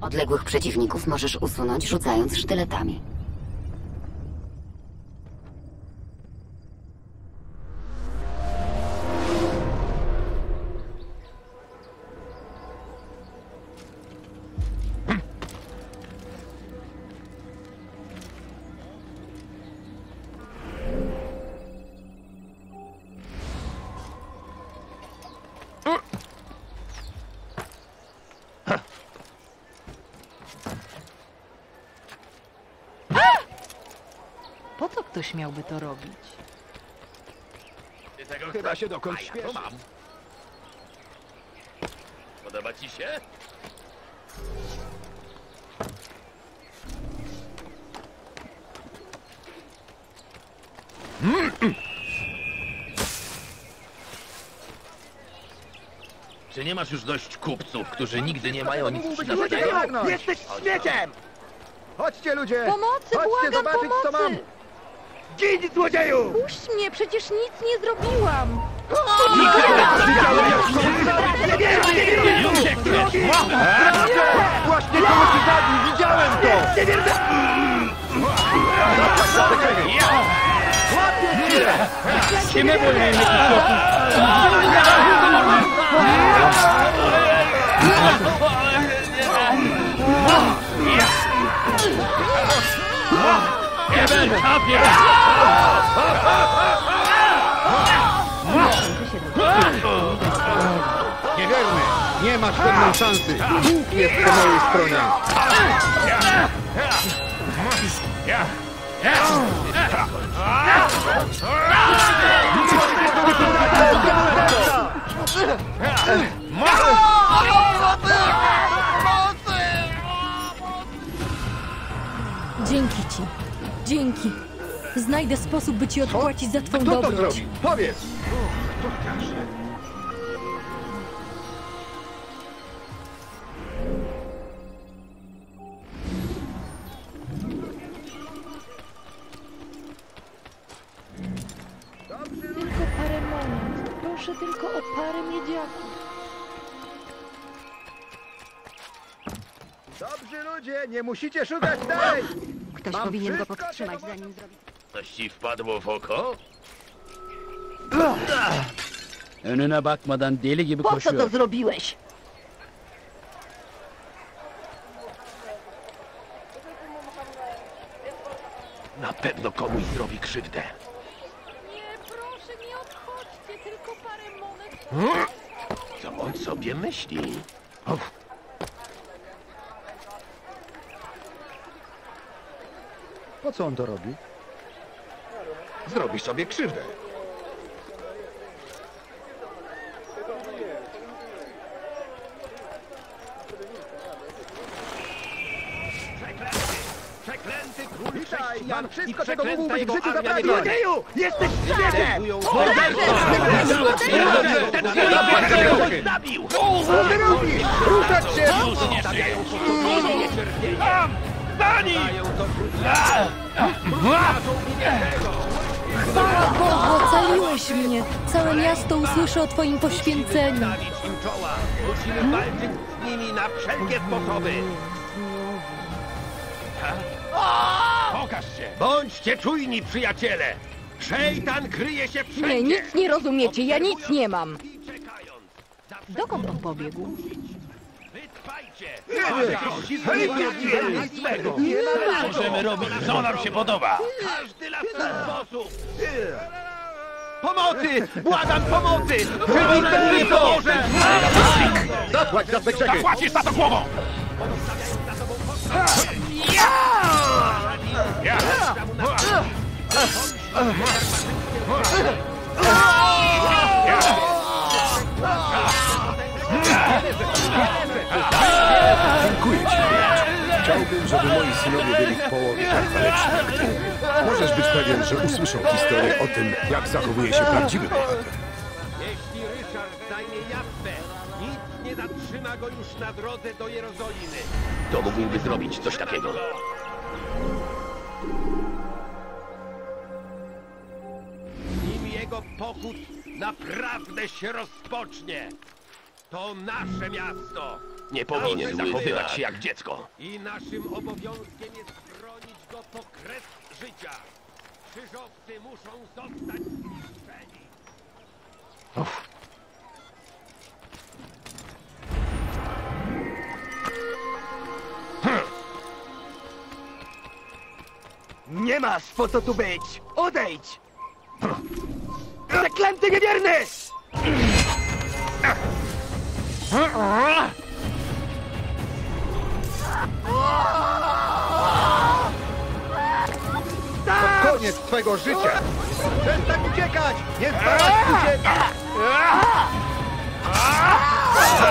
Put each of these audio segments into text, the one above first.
Odległych przeciwników możesz usunąć rzucając sztyletami. Po co ktoś miałby to robić? Ty tego Chyba się dokądś A ja śpieszy. to mam. Podoba ci się? Czy nie masz już dość kupców, którzy nigdy nie mają nic przynajmniej? Jesteś śmieciem! Chodźcie ludzie! Pomocy, Chodźcie błagam, zobaczyć co mam! pomocy! Gin złodzieju! Puść mnie, przecież nic nie zrobiłam! Właśnie koło ci zabił, widziałem to! Wiem, Niewielny! Nie masz pewnej szansy! Bóg jest po mojej stronie! Dzięki Znajdę sposób, by ci odpłacić za twą Kto to dobroć. zrobił? Powiedz! Tylko parę monet. Proszę tylko o parę miedziaków. Dobrzy ludzie, nie musicie szukać dalej! Ktoś Mam powinien go wszystko, powstrzymać, zanim zrobi... Coś ci wpadło w oko? Önüne bakmadan deli gibi Po co koşuyor. to zrobiłeś? Na pewno komuś zrobi krzywdę. Nie, proszę, nie odchodźcie, tylko parę monet. Co on sobie myśli? Po co on to robi? Zrobi sobie krzywdę. Przeklęty król mam wszystko, czego przeklęta mógłbyś w życiu niewolnych. Złodzieju! Jesteś śmieciem! Zabił! Robisz? Ruszać się! Chwała Bogu, ocaliłeś mnie. Całe miasto usłyszy o twoim poświęceniu. Stawić im czoła! Musimy walczyć z nimi na wszelkie sposoby! Pokaż się! Bądźcie czujni, przyjaciele! Szejtan kryje się wszędzie! Nie, nic nie rozumiecie, ja nic nie mam. Dokąd on pobiegł? Wytrwajcie! Możemy robić, co nam się podoba! Każdy na swój sposób! Pomocy! Błagam pomocy! Mi nie pomoże! Zapłać za te grzechy! Płacisz za to głową! Dziękuję ci, Ojcze. Chciałbym, żeby moi synowie byli w połowie tak waleczni jak ty. Możesz być pewien, że usłyszą historię o tym, jak zachowuje się prawdziwy bohater. Jeśli Ryszard zajmie Jaffę, nic nie zatrzyma go już na drodze do Jerozolimy. To mógłby zrobić coś takiego. Nim jego pochód naprawdę się rozpocznie, to nasze miasto. Nie powinien zachowywać się jak dziecko. I naszym obowiązkiem jest chronić go po kres życia. Krzyżowcy muszą zostać zniszczeni. Nie masz po co tu być! Odejdź! Zaklęty niewierny! Koniec twego życia! Przestań uciekać! Nie zbawaj uciekać!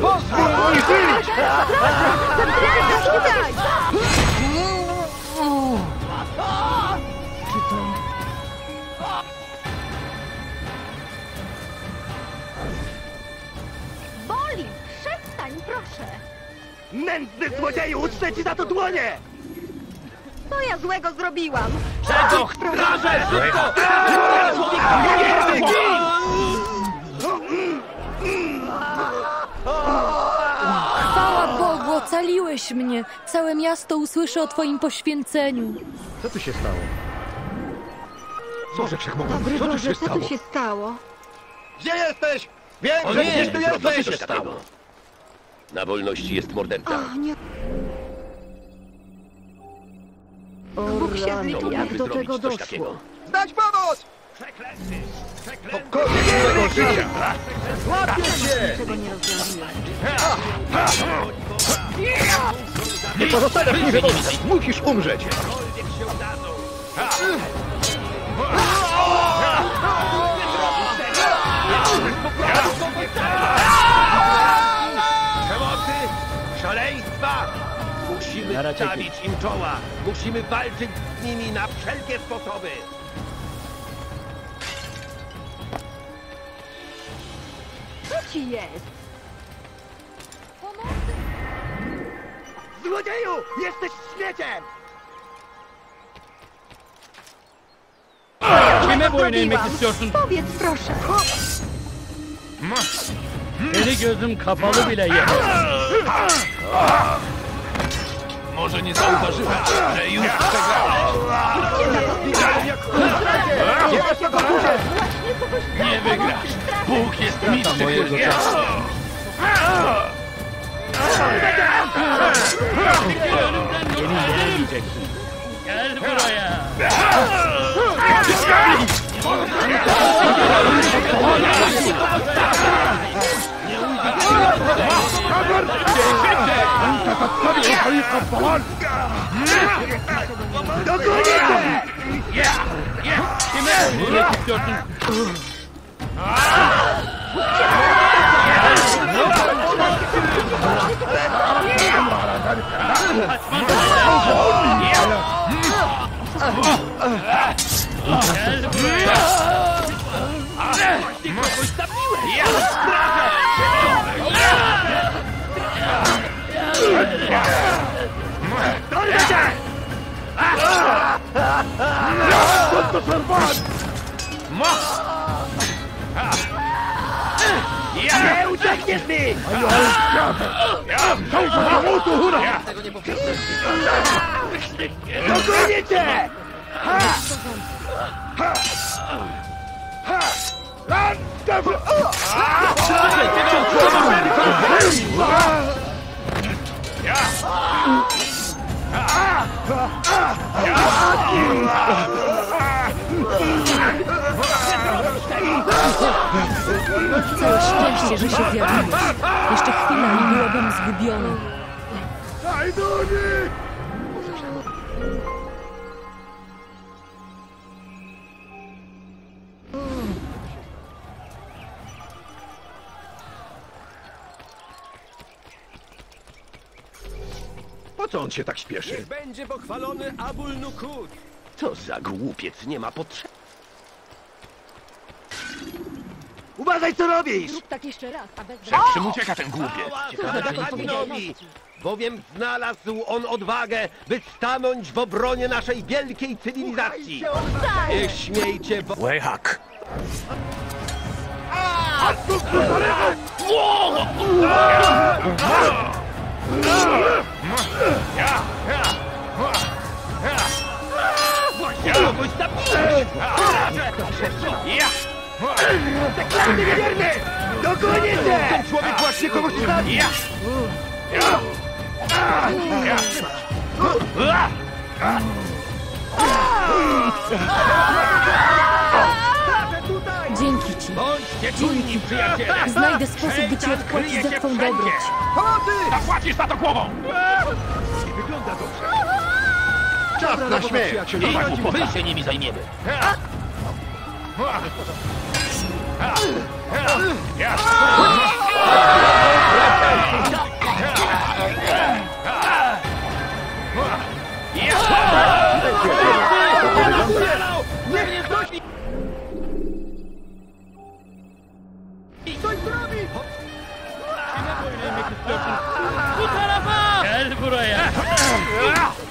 Pozwól mi żyć! Proszę! Nędzny złodzieju, utrzę ci za to dłonie! Co ja złego zrobiłam? Czego chcesz? Chwała Bogu, ocaliłeś mnie. Całe miasto usłyszy o twoim poświęceniu. Co tu się stało? Boże Wszechmogący, Dobry co tu Boże, się co stało? tu się stało? Gdzie jesteś? Wiem, że nie, gdzieś tu co tu jesteś! się stało? Na wolności jest morderca. O, nie... Bóg się zliczył, jak do tego doszło. takiego. Dać pomoc! Przeklęty! Przeklęty! Koniec twego życia! Łapię cię! Czego nie rozwiązuję? Nie pozostawiasz mi wyboru! Musisz umrzeć! Cokolwiek się udadzą! Musimy stawić im czoła! Musimy walczyć z nimi na wszelkie sposoby! Co ci jest? Złodzieju! Jesteś śmieciem! Kime boyun eğmek istiyorsun? Powiedz proszę. Eli gözüm kapalı bile ye. Może nie zauważyłem, że już nie wygrasz. Bóg jest mistrzem. Beni yenemeyeceksin. Gel buraya. Kime yemek istiyorsun? Gel buraya. Nie uciekniesz mi! Dogonię cię! Całe szczęście, że się zjawiłeś. Jeszcze chwila i byłabym zgubiona. Po co on się tak śpieszy? Niech będzie pochwalony Abul Nukud! Co za głupiec, nie ma potrzeby. Uważaj co robisz! Zrób tak jeszcze raz, a bez... czym ucieka ten głupiec? Ciekawe, że Padinowi, bowiem znalazł on odwagę, by stanąć w obronie naszej wielkiej cywilizacji. Nie śmiejcie, bo... Łechak! Kogoś zabiłeś! Ty niewierny! Dogonię cię! Ten człowiek właśnie kogoś zabił! Dzięki ci. Bądźcie czujni, przyjaciele! Znajdę sposób, by ci odpłacić za twą dobroć. Pomocy! Zapłacisz za to głową! Czas na śmierć! My się nimi zajmiemy! Gel buraya. Złodzieju! Jesteś śmieciem!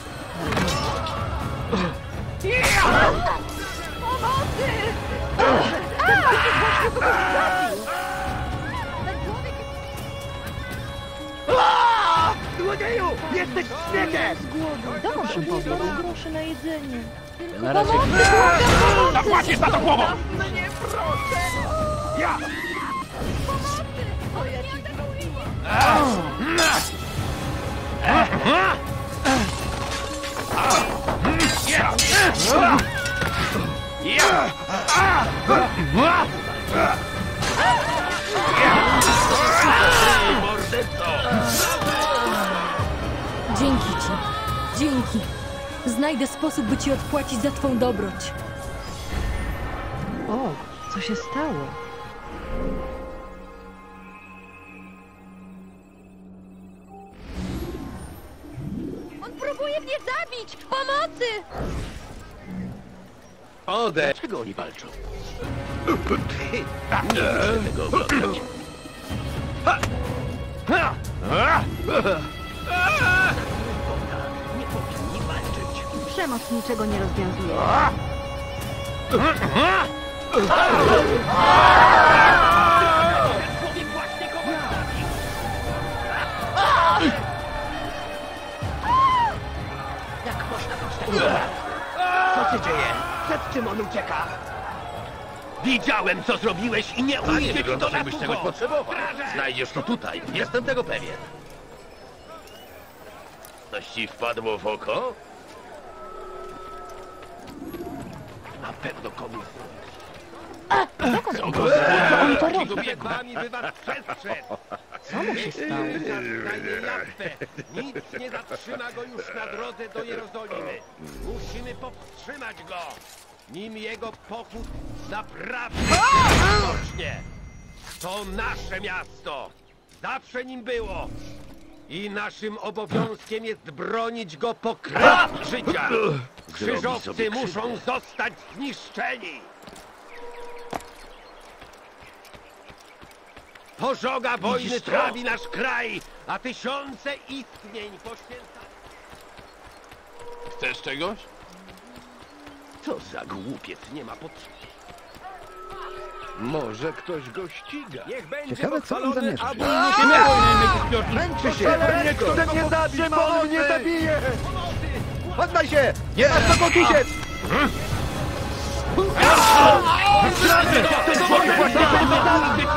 Dokąd on pobiegł? Groszy na jedzenie. Na razie Zapłacisz za to Dzięki. Znajdę sposób, by ci odpłacić za twą dobroć. O, co się stało? On próbuje mnie zabić! Pomocy! Odejdź! Dlaczego oni walczą? Nie muszę tego oglądać. Przemoc niczego nie rozwiązuje. Jak można być takim? Co się dzieje? Przed czym on ucieka? Widziałem, co zrobiłeś i nie ujdzie ci to na czegoś potrzebował. Znajdziesz to tutaj. Jestem tego pewien. Coś ci wpadło w oko? Pewno komuś Dokąd Co on go pobiegł? Co on to robi? Przed wami by was przestrzec! Co mu się stało? Zajmie Jaffę. Nic nie zatrzyma go już na drodze do Jerozolimy. Musimy powstrzymać go, nim jego pochód naprawdę rozpocznie. To nasze miasto. Zawsze nim było. I naszym obowiązkiem jest bronić go po krew życia. Krzyżowcy muszą zostać zniszczeni. Pożoga wojny trawi nasz kraj, a tysiące istnień poświęca... Chcesz czegoś? Co za głupiec, nie ma potrzeby. Może ktoś go ściga. Niech będzie Ciekawe, co on zamierza. Nie wojny, Męczy się! Pewnie chce mnie zabić, bo on mnie zabije! Poddaj się! Nie masz dokąd uciec! Ten człowiek właśnie kogoś zabił!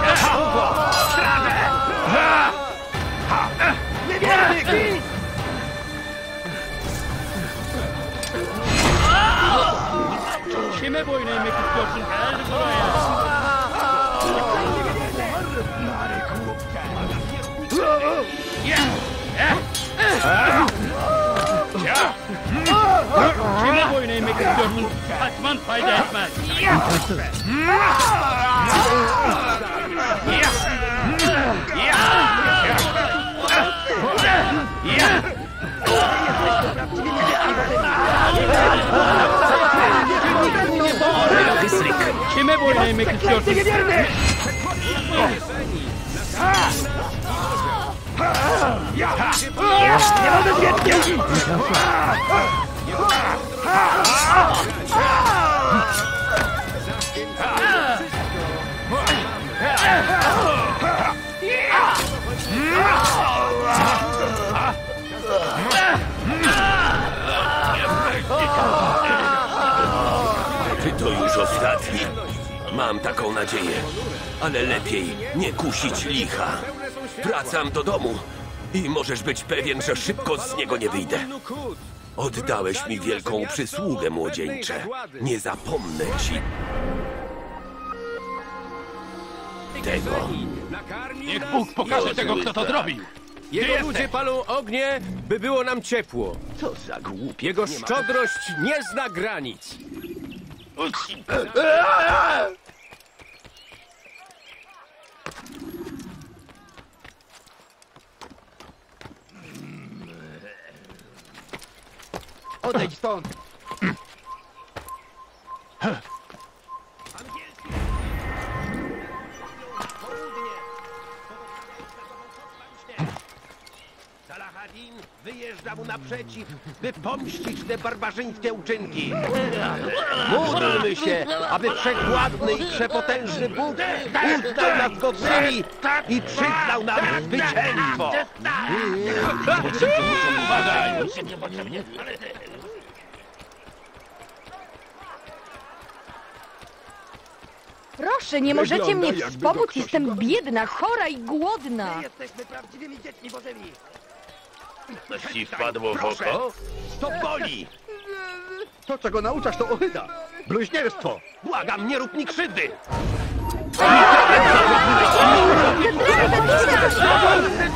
Niewierny! Gin! Kime boyun eğmek istiyorsun? Gel buraya. Kime boyun eğmek istiyorsun? Kaçman fayda etmez. Kime boyun eğmek istiyorsun? To już ostatni? Mam taką nadzieję, ale lepiej nie kusić licha. Wracam do domu i możesz być pewien, że szybko z niego nie wyjdę. Oddałeś mi wielką przysługę, młodzieńcze. Nie zapomnę ci tego. Niech Bóg pokaże tego, kto to zrobił. Jego ludzie palą ognie, by było nam ciepło. Co za głupie. Jego szczodrość nie zna granic. Odejdź stąd! Salahadin wyjeżdża mu naprzeciw, by pomścić te barbarzyńskie uczynki. Módlmy się, aby wszechwładny i przepotężny Bóg uznał nas godnymi i przyznał nam zwycięstwo. Proszę, nie możecie mnie wspomóc. Jestem biedna, chora i głodna. Jesteśmy prawdziwymi dziećmi bożymi. Ci wpadło w Proszę, oko? to boli. To, czego nauczasz, to ohyda! Bluźnierstwo! Błagam, nie rób mi krzywdy.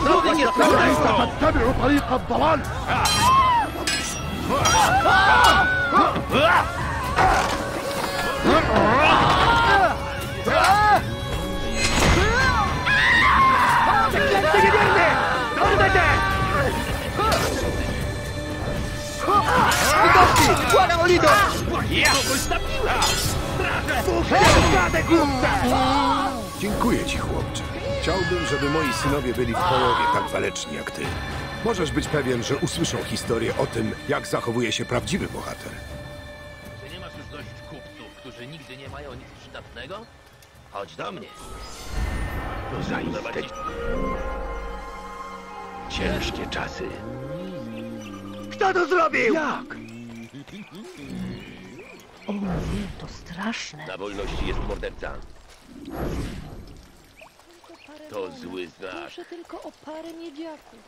No ty nie słuchaj to. Błagam o litość! Dziękuję ci, chłopcze. Chciałbym, żeby moi synowie byli w połowie tak waleczni jak ty. Możesz być pewien, że usłyszą historię o tym, jak zachowuje się prawdziwy bohater. Czy nie masz już dość kupców, którzy nigdy nie mają nic przydatnego? Chodź do mnie. To zaiste ciężkie czasy. Kto to zrobił? Jak? To straszne. Na wolności jest morderca. Parę To zły znak. Proszę tylko o parę miedziaków.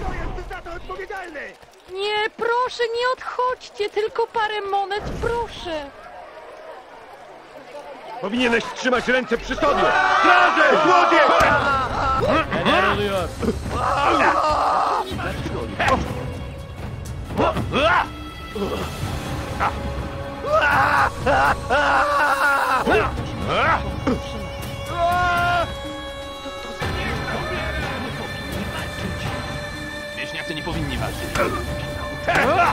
Kto jest za to odpowiedzialny? Nie, proszę, nie odchodźcie, tylko parę monet, proszę. Powinieneś trzymać ręce przy sobie! Straże! Złodziej! Neler oluyor? Wieśniacy nie powinni walczyć. Wiecznie uciekać!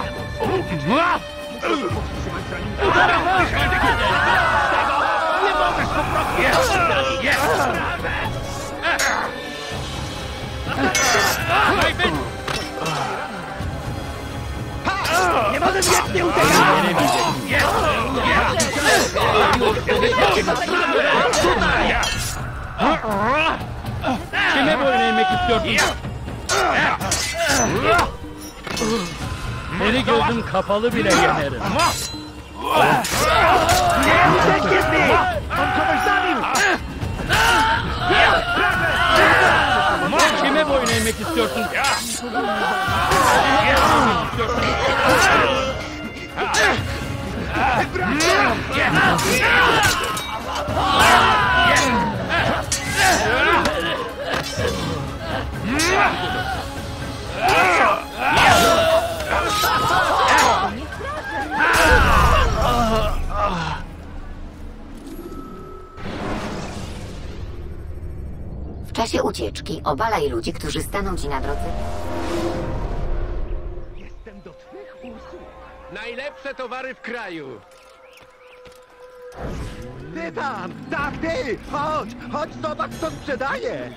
Kime boyun eğmek istiyorsun? Seni gözüm kapalı bile yenerim. Uciekniesz mi! On kogoś zabił! Kime boyun eğmek istiyorsun? W czasie ucieczki obalaj ludzi, którzy staną ci na drodze. Jestem do twych usług. Najlepsze towary w kraju. Ty tam! Tak, ty! Chodź! Chodź, zobacz, co sprzedaję!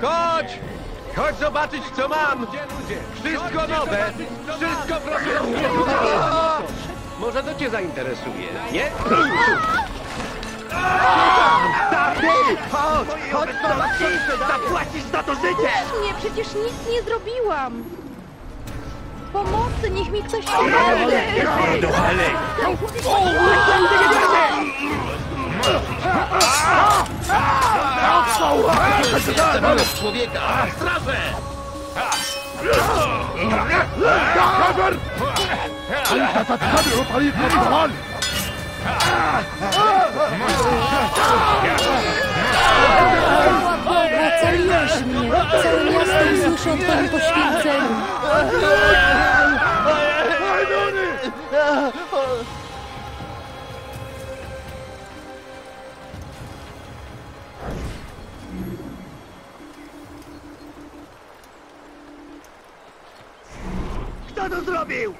Chodź! Chodź zobaczyć, co mam! Wszystko nowe! Wszystko proszę! Może to cię zainteresuje, nie? Ty! Chodź! Chodź do Zapłacisz za to życie! Nie, przecież nic nie zrobiłam. Pomocy, niech mi ktoś pomoże. Zabijesz człowieka! Straże! Chwała Bogu, ocaliłeś mnie. Całe miasto usłyszy o twoim poświęceniu. Kto to zrobił?